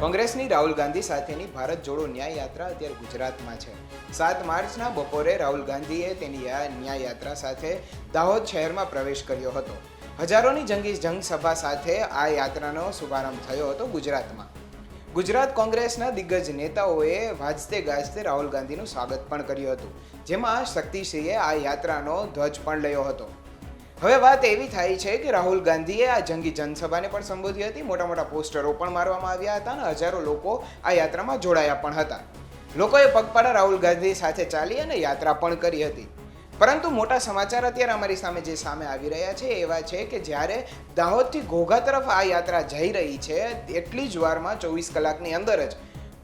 કોંગ્રેસની રાહુલ ગાંધી સાથેની ભારત જોડો ન્યાય યાત્રા અત્યારે ગુજરાતમાં છે. સાત માર્ચના બપોરે રાહુલ ગાંધીએ તેની ન્યાય યાત્રા સાથે દાહોદ શહેરમાં પ્રવેશ કર્યો હતો. હજારોની જંગી જંગસભા સાથે આ યાત્રાનો શુભારંભ થયો હતો ગુજરાતમાં. ગુજરાત કોંગ્રેસના દિગ્ગજ નેતાઓએ વાજતે ગાજતે રાહુલ ગાંધીનું સ્વાગત પણ કર્યું હતું. જેમાં શક્તિસિંહે આ યાત્રાનો ધ્વજ પણ લયો હતો. હવે વાત એવી થાય છે કે રાહુલ ગાંધીએ આ જંગી જનસભાને પણ સંબોધી હતી. મોટા મોટા પોસ્ટરો પણ મારવામાં આવ્યા હતા અને હજારો લોકો આ યાત્રામાં જોડાયા પણ હતા. લોકોએ પગપાળા રાહુલ ગાંધી સાથે ચાલી અને યાત્રા પણ કરી હતી. પરંતુ મોટા સમાચાર અત્યારે અમારી સામે જે સામે આવી રહ્યા છે એવા છે કે જ્યારે દાહોદથી ઘોઘા તરફ આ યાત્રા જઈ રહી છે, એટલી જ વારમાં ચોવીસ કલાકની અંદર જ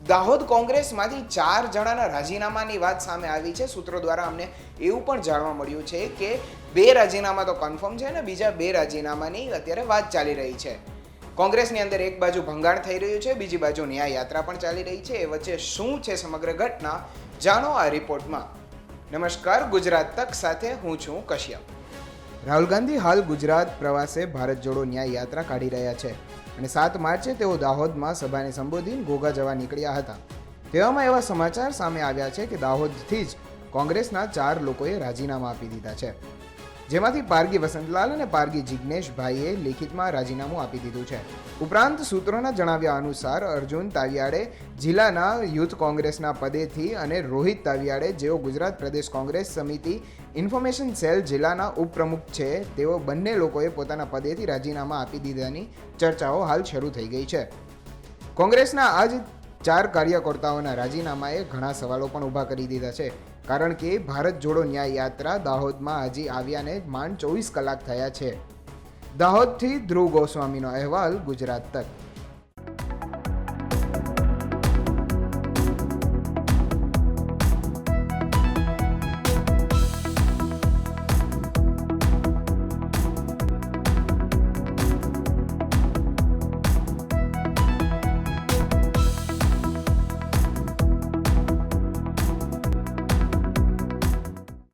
દાહોદ કોંગ્રેસમાંથી ચાર જણાના રાજીનામાની વાત સામે આવી છે. સૂત્રો દ્વારા અમને એવું પણ જાણવા મળ્યું છે કે બે રાજીનામા તો કન્ફર્મ છે ને બીજા બે રાજીનામાની અત્યારે વાત ચાલી રહી છે. કોંગ્રેસની અંદર એક બાજુ ભંગાણ થઈ રહ્યું છે, બીજી બાજુ ન્યાય યાત્રા પણ ચાલી રહી છે. એ વચ્ચે શું છે સમગ્ર ઘટના, જાણો આ રિપોર્ટમાં. નમસ્કાર, ગુજરાત તક સાથે હું છું કશ્યપ. રાહુલ ગાંધી હાલ ગુજરાત પ્રવાસે ભારત જોડો ન્યાય યાત્રા કાઢી રહ્યા છે અને સાત માર્ચે તેઓ દાહોદમાં સભાને સંબોધીને ગોગા જવા નીકળ્યા હતા. તેવામાં એવા સમાચાર સામે આવ્યા છે કે દાહોદથી જ કોંગ્રેસના ચાર લોકોએ રાજીનામા આપી દીધા છે. જેમાંથી પારગી વસંતલાલ અને પારગી જિજ્ઞેશભાઈએ લેખિતમાં રાજીનામું આપી દીધું છે. ઉપરાંત સૂત્રોના જણાવ્યા અનુસાર અર્જુન તાવિયાડે જિલ્લાના યુથ કોંગ્રેસના પદેથી અને રોહિત તાવિયાડે, જેઓ ગુજરાત પ્રદેશ કોંગ્રેસ સમિતિ ઇન્ફોર્મેશન સેલ જિલ્લાના ઉપપ્રમુખ છે, તેઓ બંને લોકોએ પોતાના પદેથી રાજીનામા આપી દીધાની ચર્ચાઓ હાલ શરૂ થઈ ગઈ છે. કોંગ્રેસના આ જ ચાર કાર્યકર્તાઓના રાજીનામાએ ઘણા સવાલો પણ ઊભા કરી દીધા છે. કારણ કે ભારત જોડો ન્યાય યાત્રા દાહોદમાં હજી આવ્યાને માંડ ચોવીસ કલાક થયા છે. દાહોદથી ધ્રુવ ગોસ્વામીનો અહેવાલ ગુજરાત તક.